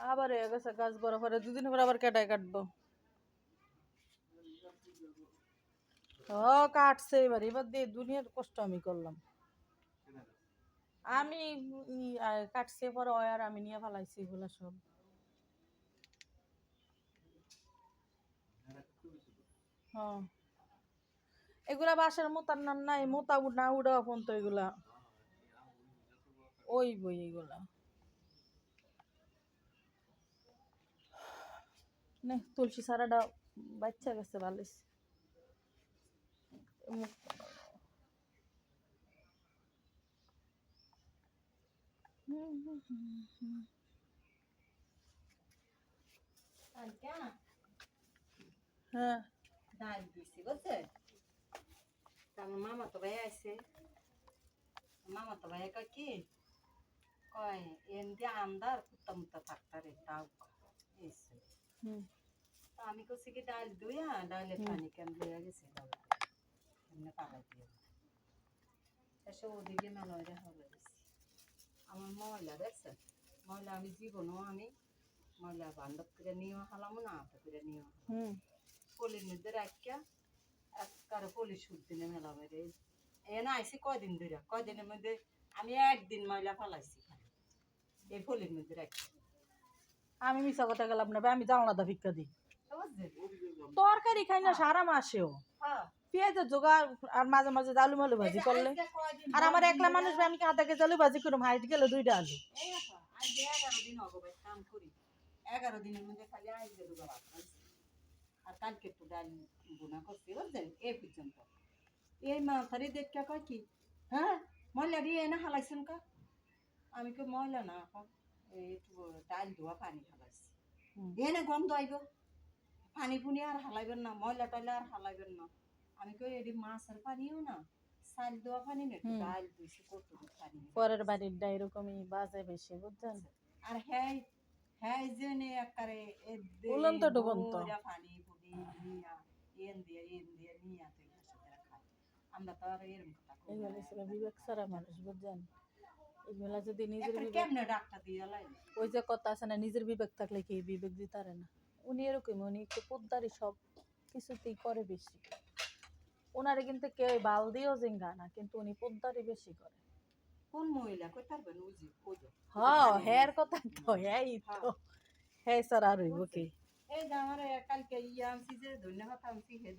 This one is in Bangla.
আবার হয়ে গেছে গাছ বড় পরে দুদিন পর আবার কেটায় কাটবো। ও, কাটছে এবার এবার দিয়ে দুনিয়ার কষ্ট আমি করলাম। আমি কাটছে পরে আর আমি নিয়ে ফেলাইছি এগুলা সব। হ্যাঁ। এগুলা বাসার মোতার নাম নাই, মোতা না উড়া ফোন তো এগুলা। ওই বই এগুলা। নে তুলসী সারাটা বাচ্চা গেছে বালিশ হ্যাঁ ডাল দিছি বুঝছে তা আমার মামা তো ভাই আছে মামা তো ভাই কয় কি কয় এন দিয়ে আন্দার কুত্তা মুত্তা থাকতারে তাও এসে হুম তা আমি কছি কি ডাল দুইয়া ডালের পানি কেন লইয়া গেছে? ডাল এমনি পালাই দিয়ে এসে ওদিকে মেলরে হবে আমার ময়লা দেখছেন? ময়লা আমি জীবনও আমি ময়লা বান্ধব করে নিয়ে হালাম না আপ করে নিয়ে হুম। পলির মধ্যে রাখিয়া একবারে পলি সুদ দিনে মেলা মেরে এ না আইসি কয়দিন ধরে কয়দিনের মধ্যে আমি একদিন ময়লা ফালাইছি। এই পলির মধ্যে রাখি আমি মিশা কথা গেলাম না আমি জানলা দা ভিক্ষা দিই। তরকারি খাই না সারা মাসেও। হ্যাঁ। পেঁয়াজের জোগাড় আর মাঝে মাঝে আলু মালু ভাজি করলে। আর আমার একলা মানুষ আমি আধা কেজি আলু ভাজি করুম? হাইট গেলে দুইটা আলু। এই আপা, আজ এগারো দিন হব ভাই কাম করি। এগারো দিনের মধ্যে খালি আইজ দুটো ভাত খাইছি। আর কালকে একটু ডাল বোনা করছি বুঝলেন এই পর্যন্ত। এই মাথারি দেখতে কয় কি? হ্যাঁ? ময়লা দিয়ে এনে হালাইছেন কা? আমি কে ময়লা না একটু ডাল ধোয়া পানি হালাইছি। এনে গন্ধ আইব পানি পুনি আর হালাইবেন না ময়লা টয়লা আর হালাইবেন না। আমি কই এটি মাছের পানিও না চাল দেওয়া পানি না একটু। ডাল দিয়েছি কত পানি পরের বাড়ির ডা এরকমই বাজে বেশি বুঝছেন? আর হ্যাঁ হ্যাঁ জেনে একারে উলন্ত ডুবন্ত। পানি পুনি নিয়া এন দিয়ে এন দিয়ে নিয়া আমরা তো আর এরকম কথা বিবেক সারা মানুষ বুঝছেন? এগুলা যদি নিজের কেমনে ডাক্তার দিয়ে ওই যে কথা আছে না নিজের বিবেক থাকলে কি বিবেক দিতারে না? উনি এরকম উনি একটু পোদ্দারি সব কিছুতেই করে বেশি। ওনারে কিন্তু কেউ বাল দিয়েও জিঙ্গা না কিন্তু উনি পোদ্দারি বেশি করে। কোন মহিলা? কই পারবেন উজি ওজো হ্যাঁ কথা তো হ্যাঁ তো। হ্যাঁ। স্যার আর হইব কি? এই যে আমার কালকে ইয়ে আনছি যে ধন্যবাদ আনছি হে